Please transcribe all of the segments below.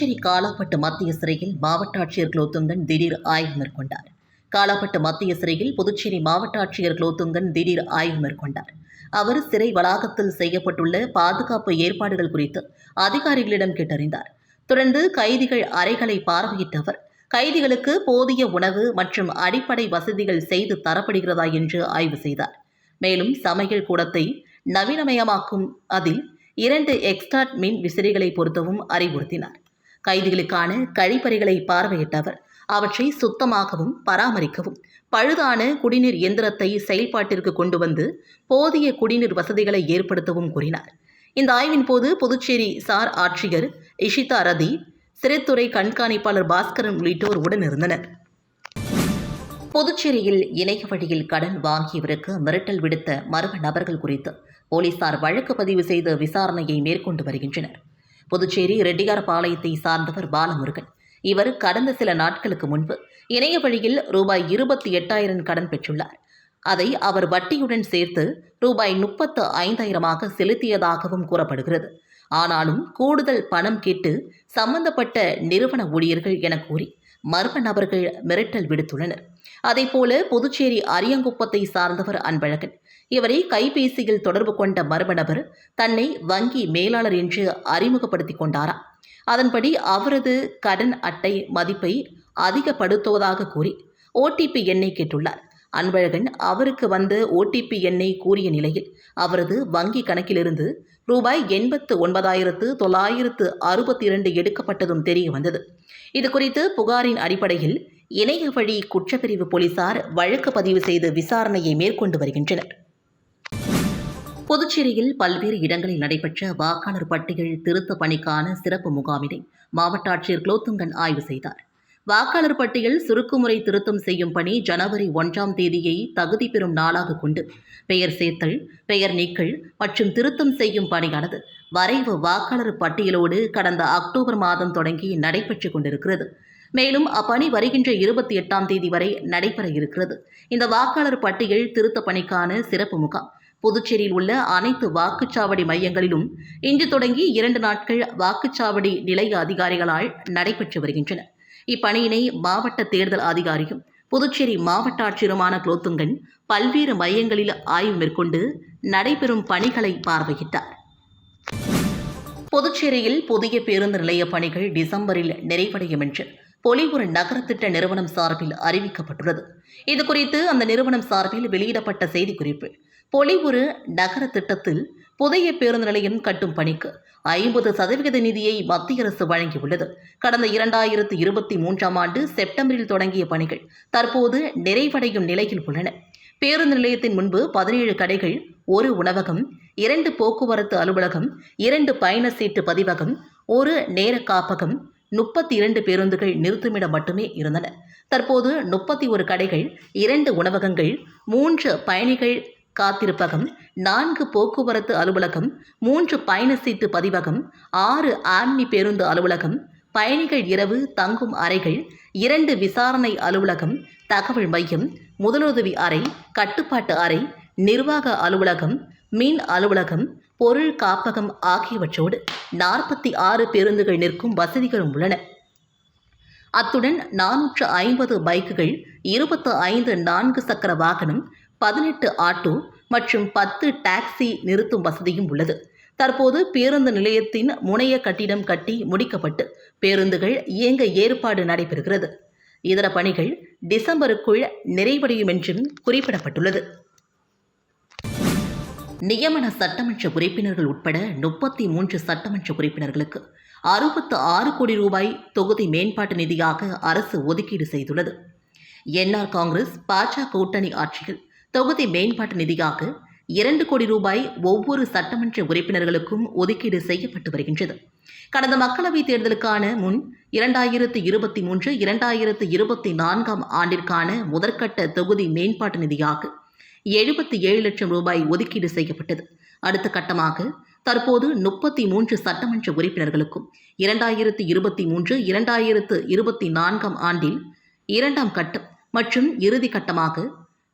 புதுச்சேரி காலாப்பட்டு மத்திய சிறையில் மாவட்ட ஆட்சியர் குலோத்துங்கன் திடீர் ஆய்வு மேற்கொண்டார். காலாப்பட்டு மத்திய சிறையில் புதுச்சேரி மாவட்ட ஆட்சியர் குலோத்துங்கன் திடீர் ஆய்வு மேற்கொண்டார். அவர் சிறை வளாகத்தில் செய்யப்பட்டுள்ள பாதுகாப்பு ஏற்பாடுகள் குறித்து அதிகாரிகளிடம் கேட்டறிந்தார். தொடர்ந்து கைதிகள் அறைகளை பார்வையிட்ட அவர் கைதிகளுக்கு போதிய உணவு மற்றும் அடிப்படை வசதிகள் செய்து தரப்படுகிறதா என்று ஆய்வு செய்தார். மேலும் சமையல் கூடத்தை நவீனமயமாக்கும் அதில் இரண்டு எக்ஸ்டாட் மின் விசிறிகளை பொருத்தவும் அறிவுறுத்தினார். கைதிகளுக்கான கழிப்பறைகளை பார்வையிட்ட அவர் அவற்றை சுத்தமாகவும் பராமரிக்கவும். பழுதான குடிநீர் இயந்திரத்தை செயல்பாட்டிற்கு கொண்டு வந்து போதிய குடிநீர் வசதிகளை ஏற்படுத்தவும் கூறினார். இந்த ஆய்வின் போது புதுச்சேரி சார் ஆட்சியர் இஷிதா ரதி சிறைத்துறை கண்காணிப்பாளர் பாஸ்கரன் உள்ளிட்டோர் உடனிருந்தனர் புதுச்சேரியில் இணைய வழியில் கடன் வாங்கியவருக்கு மிரட்டல் விடுத்த மர்ம நபர்கள் குறித்து போலீசார் வழக்கு பதிவு செய்து விசாரணையை மேற்கொண்டு வருகின்றனர். புதுச்சேரி ரெட்டிகாரபாளையத்தை சார்ந்தவர் பாலமுருகன். இவர் கடந்த சில நாட்களுக்கு முன்பு இணைய வழியில் ரூபாய் இருபத்தி எட்டாயிரம் கடன் பெற்றுள்ளார். அதை அவர் வட்டியுடன் சேர்த்து ரூபாய் முப்பத்து ஐந்தாயிரமாக செலுத்தியதாகவும் கூறப்படுகிறது. ஆனாலும் கூடுதல் பணம் கேட்டு சம்பந்தப்பட்ட நிறுவன ஊழியர்கள் என கூறி மர்ம நபர்கள் மிரட்டல் விடுத்துள்ளனர். அதேபோல புதுச்சேரி அரியங்குப்பத்தை சார்ந்தவர் அன்பழகன் இவரை கைபேசியில் தொடர்பு கொண்ட மர்ம நபர் தன்னை வங்கி மேலாளர் என்று அறிமுகப்படுத்திக் கொண்டாராம் அதன்படி அவரது கடன் அட்டை மதிப்பை அதிகப்படுத்துவதாக கூறி ஓடிபி எண்ணை கேட்டுள்ளார். அன்பழகன் அவருக்கு வந்த ஓடிபி எண்ணை கூறிய நிலையில் அவரது வங்கி கணக்கிலிருந்து ரூபாய் எண்பத்து ஒன்பதாயிரத்து தொள்ளாயிரத்து அறுபத்தி இரண்டு எடுக்கப்பட்டதும் தெரிய வந்தது இது குறித்து புகாரின் அடிப்படையில் இணைய வழி குற்றப்பிரிவு போலீசார் வழக்கு பதிவு செய்து விசாரணையை மேற்கொண்டு வருகின்றனர். புதுச்சேரியில் பல்வேறு இடங்களில் நடைபெற்ற வாக்காளர் பட்டியல் திருத்த பணிக்கான சிறப்பு முகாமினை மாவட்ட ஆட்சியர் குலோத்துங்கன் ஆய்வு செய்தார். வாக்காளர் பட்டியல் சுருக்குமுறை திருத்தம் செய்யும் பணி ஜனவரி ஒன்றாம் தேதியை தகுதி பெறும் நாளாக கொண்டு பெயர் சேர்த்தல் பெயர் நீக்கல் மற்றும் திருத்தம் செய்யும் பணியானது வரைவு வாக்காளர் பட்டியலோடு கடந்த அக்டோபர் மாதம் தொடங்கி நடைபெற்றுக் கொண்டிருக்கிறது. மேலும் அப்பணி வருகின்ற இருபத்தி எட்டாம் தேதி வரை நடைபெற இருக்கிறது. இந்த வாக்காளர் பட்டியல் திருத்த பணிக்கான சிறப்பு முகாம் புதுச்சேரியில் உள்ள அனைத்து வாக்குச்சாவடி மையங்களிலும் இன்று தொடங்கி இரண்டு நாட்கள் வாக்குச்சாவடி நிலைய அதிகாரிகளால் நடைபெற்று வருகின்றன. இப்பணியினை மாவட்ட தேர்தல் அதிகாரியும் புதுச்சேரி மாவட்ட ஆட்சியருமான குலோத்துங்கன் பல்வேறு மையங்களில் ஆய்வு மேற்கொண்டு நடைபெறும் பணிகளை பார்வையிட்டார். புதுச்சேரியில் புதிய பேருந்து நிலைய பணிகள் டிசம்பரில் நிறைவடையும் என்று பொலிவுறு நகர திட்ட நிறுவனம் சார்பில் அறிவிக்கப்பட்டுள்ளது. இதுகுறித்து அந்த நிறுவனம் சார்பில் வெளியிடப்பட்ட செய்திக்குறிப்பு பொலிவுறு நகர திட்டத்தில் புதிய பேருந்து நிலையம் கட்டும் பணிக்கு ஐம்பது சதவிகித நிதியை மத்திய அரசு வழங்கியுள்ளது. கடந்த இரண்டாயிரத்து இருபத்தி மூன்றாம் ஆண்டு செப்டம்பரில் தொடங்கிய பணிகள் தற்போது நிறைவடையும் நிலையில் உள்ளன. பேருந்து நிலையத்தின் முன்பு பதினேழு கடைகள் ஒரு உணவகம் இரண்டு போக்குவரத்து அலுவலகம் இரண்டு பயண சீட்டு பதிவகம் ஒரு நேர காப்பகம் முப்பத்தி இரண்டு பேருந்துகள் நிறுத்துமிடம் மட்டுமே இருந்தன. தற்போது முப்பத்தி ஒரு கடைகள் இரண்டு உணவகங்கள் மூன்று பயணிகள் காத்திருப்பகம் நான்கு போக்குவரத்து அலுவலகம் மூன்று பயண சீட்டு பதிவகம் ஆறு ஆம்னி பேருந்து அலுவலகம் பயணிகள் இரவு தங்கும் அறைகள் இரண்டு விசாரணை அலுவலகம் தகவல் மையம் முதலுதவி அறை கட்டுப்பாட்டு அறை நிர்வாக அலுவலகம் மின் அலுவலகம் பொருள் காப்பகம் ஆகியவற்றோடு நாற்பத்தி ஆறு பேருந்துகள் நிற்கும் வசதிகளும் உள்ளன. அத்துடன் நானூற்று ஐம்பது பைக்குகள் இருபத்து ஐந்து நான்கு சக்கர வாகனம் பதினெட்டு ஆட்டோ மற்றும் பத்து டாக்ஸி நிறுத்தும் வசதியும் உள்ளது. தற்போது பேருந்து நிலையத்தின் முனைய கட்டிடம் கட்டி முடிக்கப்பட்டு பேருந்துகள் இயங்க ஏற்பாடு நடைபெறுகிறது. இதர பணிகள் டிசம்பருக்குள் நிறைவடையும் என்றும் குறிப்பிடப்பட்டுள்ளது. நியமன சட்டமன்ற உறுப்பினர்கள் உட்பட முப்பத்தி மூன்று சட்டமன்ற உறுப்பினர்களுக்கு அறுபத்து ஆறு கோடி ரூபாய் தொகுதி மேம்பாட்டு நிதியாக அரசு ஒதுக்கீடு செய்துள்ளது. என்ஆர் காங்கிரஸ் பாஜக கூட்டணி ஆட்சியில் தொகுதி மேம்பாட்டு நிதியாக இரண்டு கோடி ரூபாய் ஒவ்வொரு சட்டமன்ற உறுப்பினர்களுக்கும் ஒதுக்கீடு செய்யப்பட்டு வருகின்றது. கடந்த மக்களவைத் தேர்தலுக்கான முன் இரண்டாயிரத்து இருபத்தி மூன்று இரண்டாயிரத்து இருபத்தி நான்காம் ஆண்டிற்கான முதற்கட்ட தொகுதி மேம்பாட்டு நிதியாக எழுபத்தி ஏழு லட்சம் ரூபாய் ஒதுக்கீடு செய்யப்பட்டது. அடுத்த கட்டமாக தற்போது முப்பத்தி மூன்று சட்டமன்ற உறுப்பினர்களுக்கும் இரண்டாயிரத்து இருபத்தி மூன்று இரண்டாயிரத்து இருபத்தி நான்காம் ஆண்டில் இரண்டாம் கட்டம் மற்றும் இறுதி கட்டமாக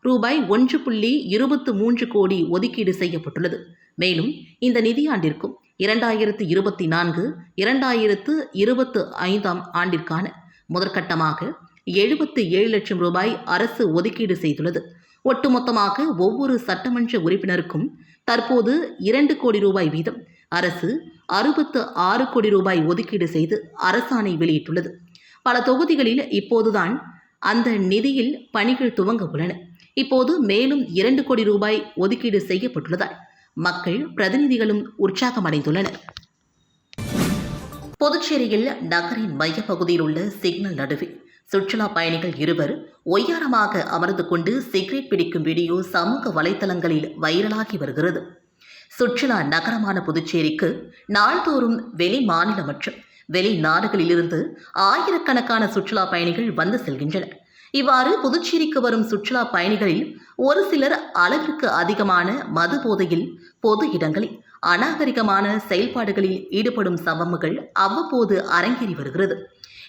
ரூபாய் ஒன்று புள்ளி இருபத்து மூன்று கோடி ஒதுக்கீடு செய்யப்பட்டுள்ளது. மேலும் இந்த நிதியாண்டிற்கும் இரண்டாயிரத்து இருபத்தி நான்கு இரண்டாயிரத்து இருபத்து ஐந்தாம் ஆண்டிற்கான முதற்கட்டமாக எழுபத்து ஏழு லட்சம் ரூபாய் அரசு ஒதுக்கீடு செய்துள்ளது. ஒட்டுமொத்தமாக ஒவ்வொரு சட்டமன்ற உறுப்பினருக்கும் தற்போது இரண்டு கோடி ரூபாய் வீதம் அரசு அறுபத்து ஆறு கோடி ரூபாய் ஒதுக்கீடு செய்து அரசாணை வெளியிட்டுள்ளது. பல தொகுதிகளில் இப்போதுதான் அந்த நிதியில் பணிகள் துவங்க உள்ளன. இப்போது மேலும் இரண்டு கோடி ரூபாய் ஒதுக்கீடு செய்யப்பட்டுள்ளதால் மக்கள் பிரதிநிதிகளும் உற்சாகமடைந்துள்ளனர். புதுச்சேரியில் நகரின் மையப்பகுதியில் உள்ள சிக்னல் நடுவில் சுற்றுலா பயணிகள் இருவர் ஒய்யாரமாக அமர்ந்து கொண்டு சிகரெட் பிடிக்கும் வீடியோ சமூக வலைத்தளங்களில் வைரலாகி வருகிறது. சுற்றுலா நகரமான புதுச்சேரிக்கு நாள்தோறும் வெளி மாநில மற்றும் வெளிநாடுகளிலிருந்து ஆயிரக்கணக்கான சுற்றுலா பயணிகள் வந்து செல்கின்றனர். இவ்வாறு புதுச்சேரிக்கு வரும் சுற்றுலா பயணிகளில் ஒரு சிலர் அளவிற்கு அதிகமான மது போதையில் பொது இடங்களில் அநாகரிகமான செயல்பாடுகளில் ஈடுபடும் சம்பவங்கள் அவ்வப்போது அரங்கேறி வருகிறது.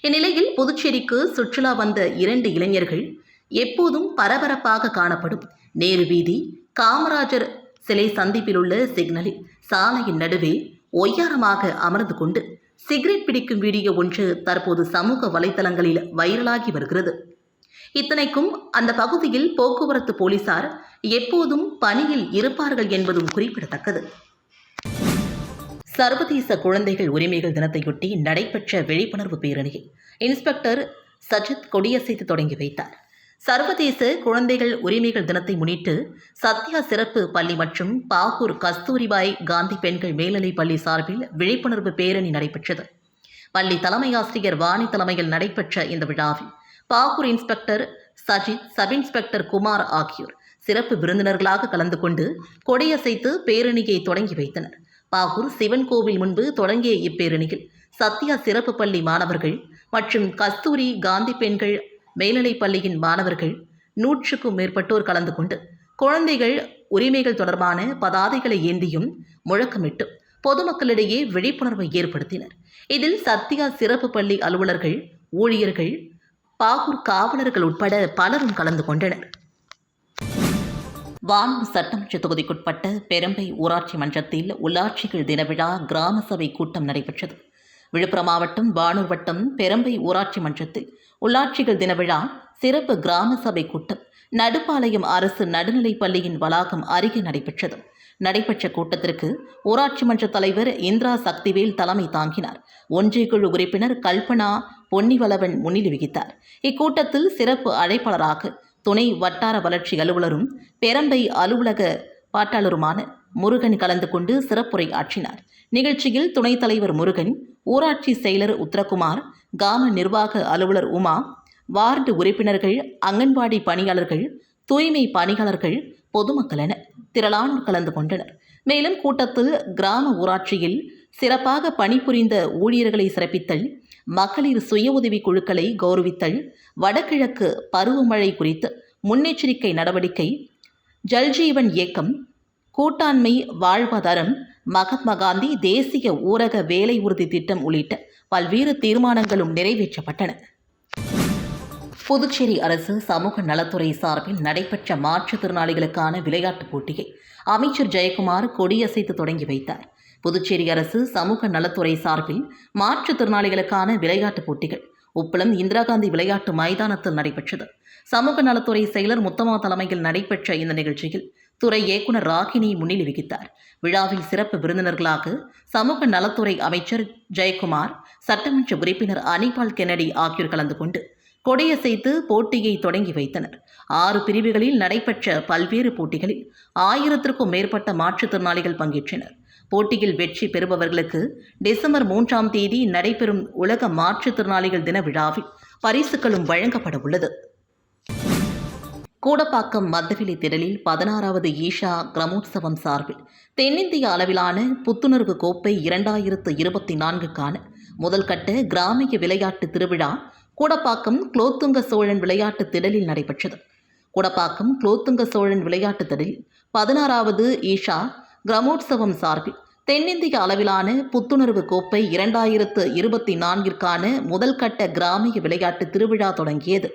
இந்நிலையில் புதுச்சேரிக்கு சுற்றுலா வந்த இரண்டு இளைஞர்கள் எப்போதும் பரபரப்பாக காணப்படும். நேரு வீதி காமராஜர் சிலை சந்திப்பில் உள்ள சிக்னலில் சாலையின் நடுவே ஒய்யாரமாக அமர்ந்து கொண்டு சிகரெட் பிடிக்கும் வீடியோ ஒன்று தற்போது சமூக வலைதளங்களில் வைரலாகி வருகிறது. இத்தனைக்கும் அந்த பகுதியில் போக்குவரத்து போலீசார் எப்போதும் பணியில் இருப்பார்கள் என்பதும் குறிப்பிடத்தக்கது. சர்வதேச குழந்தைகள் உரிமைகள் தினத்தையொட்டி நடைபெற்ற விழிப்புணர்வு பேரணியை இன்ஸ்பெக்டர் சஜித் கொடியசைத்து தொடங்கி வைத்தார். சர்வதேச குழந்தைகள் உரிமைகள் தினத்தை முன்னிட்டு சத்யா சிறப்பு பள்ளி மற்றும் பாகூர் கஸ்தூரிபாய் காந்தி பெண்கள் மேல்நிலைப் பள்ளி சார்பில் விழிப்புணர்வு பேரணி நடைபெற்றது. பள்ளி தலைமை ஆசிரியர் வாணி தலைமையில் நடைபெற்ற இந்த விழாவில் Bahour inspector Sajith sub inspector Kumar ஆகியோர் சிறப்பு விருந்தினர்களாக கலந்து கொண்டு கொடையசைத்து பேரணியை தொடங்கி வைத்தனர். பாகூர் சிவன் கோவில் முன்பு தொடங்கிய இப்பேரணியில் சத்யா சிறப்பு பள்ளி மாணவர்கள் மற்றும் கஸ்தூரி காந்தி பெண்கள் மேல்நிலைப் பள்ளியின் மாணவர்கள் நூற்றுக்கும் மேற்பட்டோர் கலந்து கொண்டு குழந்தைகள் உரிமைகள் தொடர்பான பதாதைகளை ஏந்தியும் முழக்கமிட்டும் பொதுமக்களிடையே விழிப்புணர்வை ஏற்படுத்தினர். இதில் சத்யா சிறப்பு பள்ளி அலுவலர்கள் ஊழியர்கள் பாகூர் காவலர்கள் உட்பட பலரும் கலந்து கொண்டனர். வானூர் சட்டமன்ற தொகுதிக்குட்பட்ட பெரம்பை ஊராட்சி மன்றத்தில் உள்ளாட்சிகள் தினவிழா கிராம சபை கூட்டம் நடைபெற்றது. விழுப்புரம் மாவட்டம் வானூர் வட்டம் பெரம்பை ஊராட்சி மன்றத்தில் உள்ளாட்சிகள் தினவிழா சிறப்பு கிராம சபை கூட்டம். நடுப்பாளையம் அரசு நடுநிலைப் பள்ளியின் வளாகம் அருகே நடைபெற்றது. நடைபெற்ற கூட்டத்திற்கு ஊராட்சி மன்ற தலைவர் இந்திரா சக்திவேல் தலைமை தாங்கினார். ஒன்றிய குழு உறுப்பினர் கல்பனா பொன்னிவளவன் முன்னிலை வகித்தார். இக்கூட்டத்தில் சிறப்பு அழைப்பாளராக துணை வட்டார வளர்ச்சி அலுவலரும் பெரம்பை அலுவலக பாட்டாளருமான முருகன் கலந்து கொண்டு சிறப்புரை ஆற்றினார் நிகழ்ச்சியில் துணைத் தலைவர் முருகன் ஊராட்சி செயலர் உத்தரகுமார் கிராம நிர்வாக அலுவலர் உமா வார்டு உறுப்பினர்கள் அங்கன்வாடி பணியாளர்கள் தூய்மை பணியாளர்கள் பொதுமக்கள் என திரளானோர் கலந்து கொண்டனர். மேலும் கூட்டத்தில் கிராம ஊராட்சியில் சிறப்பாக பணிபுரிந்த ஊழியர்களை சிறப்பித்தல் மகளிர் சுய உதவி குழுக்களை கௌரவித்தல் வடகிழக்கு பருவமழை குறித்து முன்னெச்சரிக்கை நடவடிக்கை ஜல்ஜீவன் இயக்கம் கூட்டாண்மை வாழ்வாதாரம் மகாத்மா காந்தி தேசிய ஊரக வேலை உறுதி திட்டம் உள்ளிட்ட பல்வேறு தீர்மானங்களும் நிறைவேற்றப்பட்டன. புதுச்சேரி அரசு சமூக நலத்துறை சார்பில் நடைபெற்ற மாற்றுத்திறனாளிகளுக்கான விளையாட்டுப் போட்டியை அமைச்சர் ஜெயக்குமார் கொடியசைத்து தொடங்கி வைத்தார். புதுச்சேரி அரசு சமூக நலத்துறை சார்பில் மாற்றுத்திறனாளிகளுக்கான விளையாட்டுப் போட்டிகள் உப்பளம் இந்திரா காந்தி விளையாட்டு மைதானத்தில் நடைபெற்றது. சமூக நலத்துறை செயலர் முத்தமா தலைமையில் நடைபெற்ற இந்த நிகழ்ச்சியில் துறை இயக்குனர் ராகினி முன்னிலை வகித்தார். விழாவில் சிறப்பு விருந்தினர்களாக சமூக நலத்துறை அமைச்சர் ஜெயக்குமார் சட்டமன்ற உறுப்பினர் அனிபால் கென்னடி ஆகியோர் கலந்து கொண்டு கொடியசைத்து போட்டியை தொடங்கி வைத்தனர். ஆறு பிரிவுகளில் நடைபெற்ற பல்வேறு போட்டிகளில் ஆயிரத்திற்கும் மேற்பட்ட மாற்றுத்திறனாளிகள் பங்கேற்றனர். போட்டியில் வெற்றி பெறுபவர்களுக்கு டிசம்பர் மூன்றாம் தேதி நடைபெறும் உலக மாற்றுத்திறனாளிகள் தின விழாவில் பரிசுகளும் வழங்கப்பட உள்ளது. கூடப்பாக்கம் மத்தவிலி திடலில் பதினாறாவது ஈஷா கிரமோற்சவம் சார்பில் தென்னிந்திய அளவிலான புத்துணர்வு கோப்பை இரண்டாயிரத்து இருபத்தி நான்குக்கான முதல் கட்ட கிராமிய விளையாட்டு திருவிழா கூடப்பாக்கம் குலோத்துங்க சோழன் விளையாட்டு திடலில் நடைபெற்றது. கூடப்பாக்கம் குலோத்துங்க சோழன் விளையாட்டு திடலில் பதினாறாவது ஈஷா கிரமோற்சவம் சார்பில் தென்னிந்திய அளவிலான புத்துணர்வு கோப்பை இரண்டாயிரத்து இருபத்தி நான்கிற்கான முதல் கட்ட கிராமிய விளையாட்டு திருவிழா தொடங்கியது.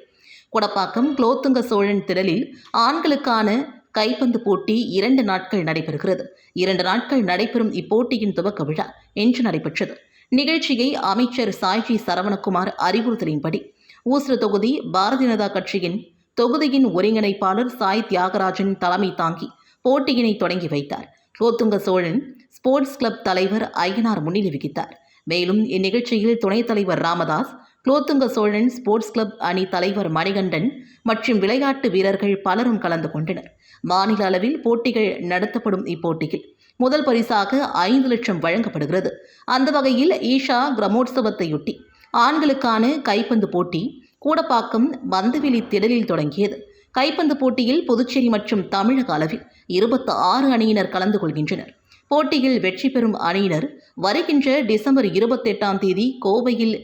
குடப்பாக்கம் குலோத்துங்க சோழன் திடலில் ஆண்களுக்கான கைப்பந்து போட்டி இரண்டு நாட்கள் நடைபெறுகிறது. இரண்டு நாட்கள் நடைபெறும் இப்போட்டியின் துவக்க விழா இன்று நடைபெற்றது. நிகழ்ச்சியை அமைச்சர் சாய்ஜி சரவணகுமார் அறிவுறுத்தலின்படி ஊசுறு தொகுதி பாரதிய ஜனதா கட்சியின் தொகுதியின் ஒருங்கிணைப்பாளர் சாய் தியாகராஜன் தலைமை தாங்கி போட்டியினை தொடங்கி வைத்தார். குலோத்துங்க சோழன் ஸ்போர்ட்ஸ் கிளப் தலைவர் ஐயனார் முன்னிலை வகித்தார். மேலும் இந்நிகழ்ச்சியில் துணைத் தலைவர் ராமதாஸ் குலோத்துங்க சோழன் ஸ்போர்ட்ஸ் கிளப் அணி தலைவர் மணிகண்டன் மற்றும் விளையாட்டு வீரர்கள் பலரும் கலந்து கொண்டனர். மாநில அளவில் போட்டிகள் நடத்தப்படும் இப்போட்டியில் முதல் பரிசாக ஐந்து லட்சம் வழங்கப்படுகிறது. அந்த வகையில் ஈஷா கிரமோற்சவத்தையொட்டி ஆண்களுக்கான கைப்பந்து போட்டி கூடப்பாக்கம் மந்தவெளி திடலில் தொடங்கியது. கைப்பந்து போட்டியில் புதுச்சேரி மற்றும் தமிழக அளவில் இருபத்தி ஆறு அணியினர் கலந்து கொள்கின்றனர். போட்டியில் வெற்றி பெறும் அணியினர் வருகின்ற டிசம்பர் இருபத்தெட்டாம் தேதி கோவையில்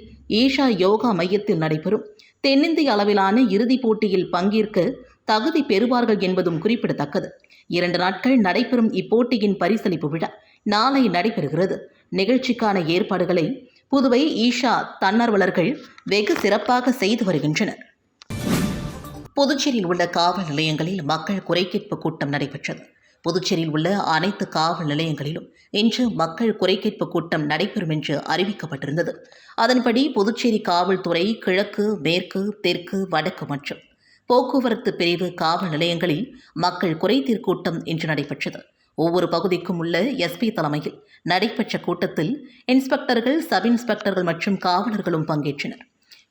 ஈஷா யோகா மையத்தில் நடைபெறும். தென்னிந்திய அளவிலான இறுதிப் போட்டியில் பங்கேற்க தகுதி பெறுவார்கள் என்பதும் குறிப்பிடத்தக்கது. இரண்டு நாட்கள் நடைபெறும் இப்போட்டியின் பரிசளிப்பு விழா நாளை நடைபெறுகிறது. நிகழ்ச்சிக்கான ஏற்பாடுகளை புதுவை ஈஷா தன்னார்வலர்கள் வெகு சிறப்பாக செய்து வருகின்றனர். புதுச்சேரியில் உள்ள காவல் நிலையங்களில் மக்கள் குறைகேட்பு கூட்டம் நடைபெற்றது. புதுச்சேரியில் உள்ள அனைத்து காவல் நிலையங்களிலும் இன்று மக்கள் குறைகேட்பு கூட்டம் நடைபெறும் என்று அறிவிக்கப்பட்டிருந்தது. அதன்படி புதுச்சேரி காவல்துறை கிழக்கு மேற்கு தெற்கு வடக்கு மற்றும் போக்குவரத்து பிரிவு காவல் நிலையங்களில் மக்கள் குறைதீர் கூட்டம் இன்று நடைபெற்றது. ஒவ்வொரு பகுதிக்கும் உள்ள எஸ்பி தலைமையில் நடைபெற்ற கூட்டத்தில் இன்ஸ்பெக்டர்கள் சப் இன்ஸ்பெக்டர்கள் மற்றும் காவலர்களும் பங்கேற்றனர்.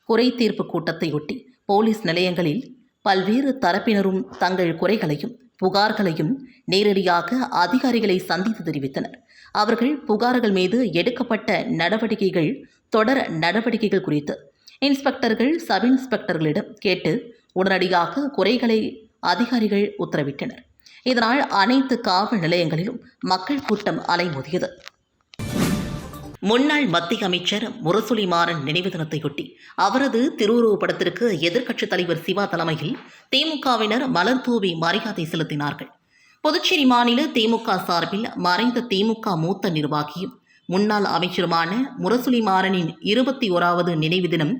குறை தீர்ப்பு கூட்டத்தையொட்டி போலீஸ் நிலையங்களில் பல்வேறு தரப்பினரும் தங்கள் குறைகளையும் புகார்களையும் நேரடியாக அதிகாரிகளை சந்தித்து தெரிவித்தனர். அவர்கள் புகார்கள் மீது எடுக்கப்பட்ட நடவடிக்கைகள் தொடர் நடவடிக்கைகள் குறித்து இன்ஸ்பெக்டர்கள் சப் இன்ஸ்பெக்டர்களிடம் கேட்டு உடனடியாக குறைகளை அதிகாரிகள் உத்தரவிட்டனர். இதனால் அனைத்து காவல் நிலையங்களிலும் மக்கள் கூட்டம் அலைமோதியது. முன்னாள் மத்திய அமைச்சர் முரசொலி மாறன் நினைவு தினத்தையொட்டி அவரது திருவுருவப் படத்திற்கு எதிர்க்கட்சித் தலைவர் சிவா தலைமையில் திமுகவினர் மலர் தூவி மரியாதை செலுத்தினார்கள். புதுச்சேரி மாநில திமுக சார்பில் மறைந்த திமுக மூத்த நிர்வாகியும் முன்னாள் அமைச்சருமான முரசொலி மாறனின் இருபத்தி ஓராவது நினைவு தினம்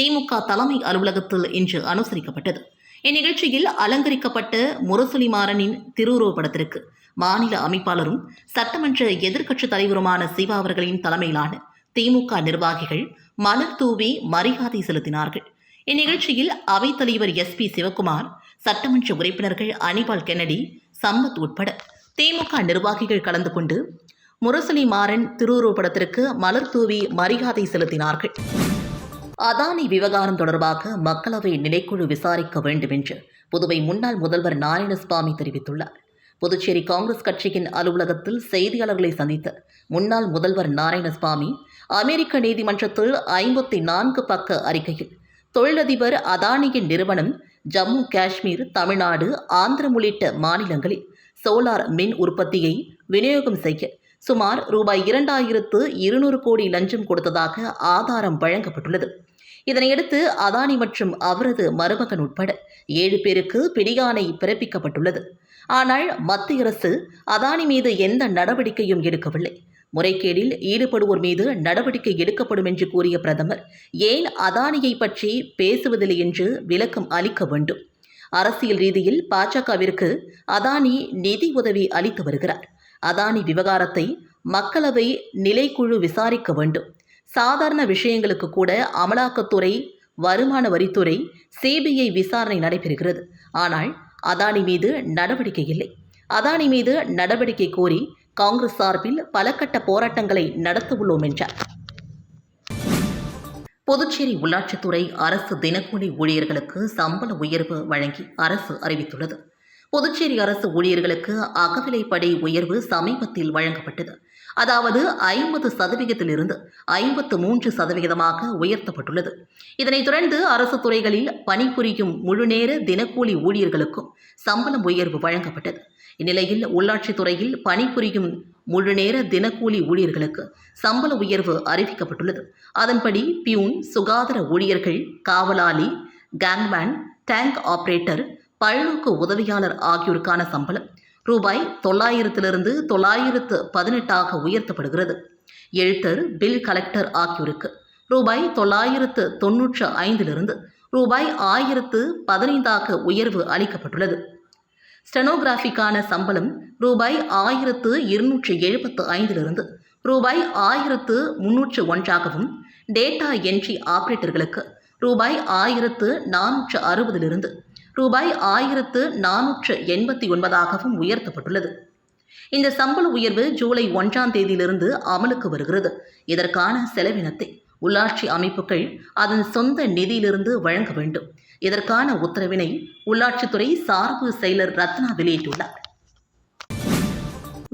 திமுக தலைமை அலுவலகத்தில் இன்று அனுசரிக்கப்பட்டது. இந்நிகழ்ச்சியில் அலங்கரிக்கப்பட்ட முரசொலி மாறனின் திருவுருவப் படத்திற்கு மாநில அமைப்பாளரும் சட்டமன்ற எதிர்க்கட்சித் தலைவருமான சிவா அவர்களின் தலைமையிலான திமுக நிர்வாகிகள் மலர் தூவி மரியாதை செலுத்தினார்கள். இந்நிகழ்ச்சியில் அவைத்தலைவர் எஸ் பி சிவகுமார் சட்டமன்ற உறுப்பினர்கள் அனிபால் கென்னடி சம்பத் உட்பட திமுக நிர்வாகிகள் கலந்து கொண்டு முரசொலி மாறன் திருவுருவப்படத்திற்கு மலர் தூவி மரியாதை செலுத்தினார்கள். அதானி விவகாரம் தொடர்பாக மக்களவை நிலைக்குழு விசாரிக்க வேண்டும் என்று புதுவை முன்னாள் முதல்வர் நாராயணசுவாமி தெரிவித்துள்ளார். புதுச்சேரி காங்கிரஸ் கட்சியின் அலுவலகத்தில் செய்தியாளர்களை சந்தித்த முன்னாள் முதல்வர் நாராயணசுவாமி அமெரிக்க நீதிமன்றத்தில் ஐம்பத்தி நான்கு பக்க அறிக்கையில் தொழிலதிபர் அதானியின் நிறுவனம் ஜம்மு காஷ்மீர் தமிழ்நாடு ஆந்திரம் உள்ளிட்ட மாநிலங்களில் சோலார் மின் உற்பத்தியை விநியோகம் செய்ய சுமார் ரூபாய் இரண்டாயிரத்து இருநூறு கோடி லஞ்சம் கொடுத்ததாக ஆதாரம் வழங்கப்பட்டுள்ளது. இதனையடுத்து அதானி மற்றும் அவரது மருமகன் உட்பட ஏழு பேருக்கு பிடியாணை பிறப்பிக்கப்பட்டுள்ளது. ஆனால் மத்திய அரசு அதானி மீது எந்த நடவடிக்கையும் எடுக்கவில்லை. முறைகேடில் ஈடுபடுவோர் மீது நடவடிக்கை எடுக்கப்படும் என்று கூறிய பிரதமர் ஏன் அதானியை பற்றி பேசுவதில்லை என்று விளக்கம் அளிக்க வேண்டும். அரசியல் ரீதியில் பாஜகவிற்கு அதானி நிதி உதவி அளித்து வருகிறார். அதானி விவகாரத்தை மக்களவை நிலைக்குழு விசாரிக்க வேண்டும். சாதாரண விஷயங்களுக்கு கூட அமலாக்கத்துறை வருமான வரித்துறை சிபிஐ விசாரணை நடைபெறுகிறது. ஆனால் அதானி மீது நடவடிக்கை இல்லை. அதானி மீது நடவடிக்கை கோரி காங்கிரஸ் சார்பில் பல கட்ட போராட்டங்களை நடத்தவுள்ளோம் என்றார். புதுச்சேரி உள்ளாட்சித்துறை அரசு தினக்கூலி ஊழியர்களுக்கு சம்பள உயர்வு வழங்கி அரசு அறிவித்துள்ளது. புதுச்சேரி அரசு ஊழியர்களுக்கு அகவிலைப்படை உயர்வு சமீபத்தில் வழங்கப்பட்டது. அதாவது ஐம்பது சதவிகிதத்திலிருந்து ஐம்பத்து மூன்று சதவிகிதமாக உயர்த்தப்பட்டுள்ளது. இதனைத் தொடர்ந்து அரசு துறைகளில் பணிபுரியும் முழுநேர தினக்கூலி ஊழியர்களுக்கும் சம்பளம் உயர்வு வழங்கப்பட்டது. இந்நிலையில் உள்ளாட்சித் துறையில் பணிபுரியும் முழுநேர தினக்கூலி ஊழியர்களுக்கு சம்பள உயர்வு அறிவிக்கப்பட்டுள்ளது. அதன்படி பியூன் சுகாதார ஊழியர்கள் காவலாளி கேங்மேன் டேங்க் ஆபரேட்டர் பல்நோக்கு உதவியாளர் ஆகியோருக்கான சம்பளம் ரூபாய் தொள்ளாயிரத்திலிருந்து தொள்ளாயிரத்து பதினெட்டாக உயர்த்தப்படுகிறது. எழுத்தர் பில் கலெக்டர் ஆகியோருக்கு ரூபாய் தொள்ளாயிரத்து தொன்னூற்று ஐந்திலிருந்து ரூபாய் ஆயிரத்து பதினைந்தாக உயர்வு அளிக்கப்பட்டுள்ளது. ஸ்டெனோகிராஃபிக்கான சம்பளம் ரூபாய் ஆயிரத்து இருநூற்று எழுபத்து ஐந்திலிருந்து ரூபாய் ஆயிரத்து முன்னூற்று ஒன்றாகவும் டேட்டா என்ட்ரி ஆபரேட்டர்களுக்கு ரூபாய் ஆயிரத்து நானூற்று அறுபதிலிருந்து ரூபாய் ஆயிரத்து நானூற்று எண்பத்தி ஒன்பதாகவும் உயர்த்தப்பட்டுள்ளது. இந்த சம்பள உயர்வு ஜூலை ஒன்றாம் தேதியிலிருந்து அமலுக்கு வருகிறது. இதற்கான செலவினத்தை உள்ளாட்சி அமைப்புகள் அதன் சொந்த நிதியிலிருந்து வழங்க வேண்டும். இதற்கான உத்தரவினை உள்ளாட்சித்துறை சார்பு செயலர் ரத்னா வெளியிட்டுள்ளார்.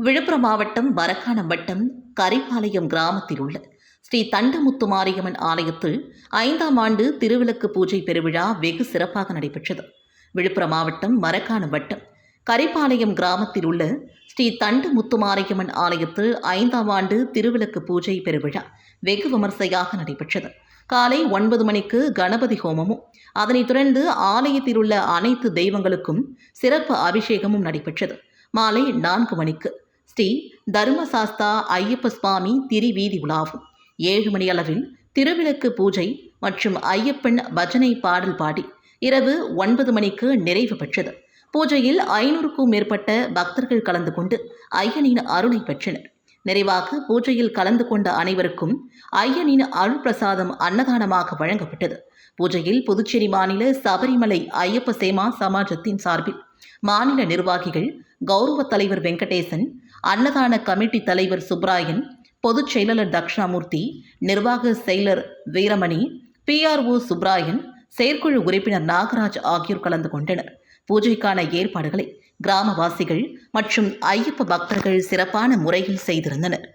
விழுப்புரம் மாவட்டம் மரக்காணம் வட்டம் கரிபாளையம் கிராமத்தில் உள்ள ஸ்ரீ தண்டமுத்து மாரியம்மன் ஆலயத்தில் ஐந்தாம் ஆண்டு திருவிளக்கு பூஜை பெருவிழா வெகு சிறப்பாக நடைபெற்றது. விழுப்புரம் மாவட்டம் மரக்காணம் வட்டம். கரிபாளையம் கிராமத்தில் உள்ள ஸ்ரீ தண்டு முத்துமாரியம்மன் ஆலயத்தில் ஐந்தாம் ஆண்டு திருவிளக்கு பூஜை பெருவிழா வெகு விமர்சையாக நடைபெற்றது. காலை ஒன்பது மணிக்கு கணபதி ஹோமமும் அதனைத் தொடர்ந்து ஆலயத்தில் உள்ள அனைத்து தெய்வங்களுக்கும் சிறப்பு அபிஷேகமும் நடைபெற்றது. மாலை நான்கு மணிக்கு ஸ்ரீ தர்மசாஸ்தா ஐயப்ப சுவாமி திரிவீதி உலாவும். ஏழு மணி அளவில் திருவிளக்கு பூஜை மற்றும் ஐயப்பன் பஜனை பாடல் பாடி இரவு ஒன்பது மணிக்கு நிறைவு பெற்றது. பூஜையில் ஐநூறுக்கும் மேற்பட்ட பக்தர்கள் கலந்து கொண்டு ஐயனின் அருளை பெற்றனர். நிறைவாக பூஜையில் கலந்து கொண்ட அனைவருக்கும் ஐயனின் அருள் பிரசாதம் அன்னதானமாக வழங்கப்பட்டது. பூஜையில் புதுச்சேரி மாநில சபரிமலை ஐயப்ப சேமா சமாஜத்தின் சார்பில் மாநில நிர்வாகிகள் கௌரவ தலைவர் வெங்கடேசன் அன்னதான கமிட்டி தலைவர் சுப்ராயன் பொதுச் செயலாளர் தக்ஷணாமூர்த்தி நிர்வாக செயலர் வீரமணி பிஆர்ஓ சுப்ராயன் செயற்குழு உறுப்பினர் நாகராஜ் ஆகியோர் கலந்து கொண்டனர். பூஜைக்கான ஏற்பாடுகளை கிராமவாசிகள் மற்றும் ஐயப்ப பக்தர்கள் சிறப்பான முறையில் செய்திருந்தனர்.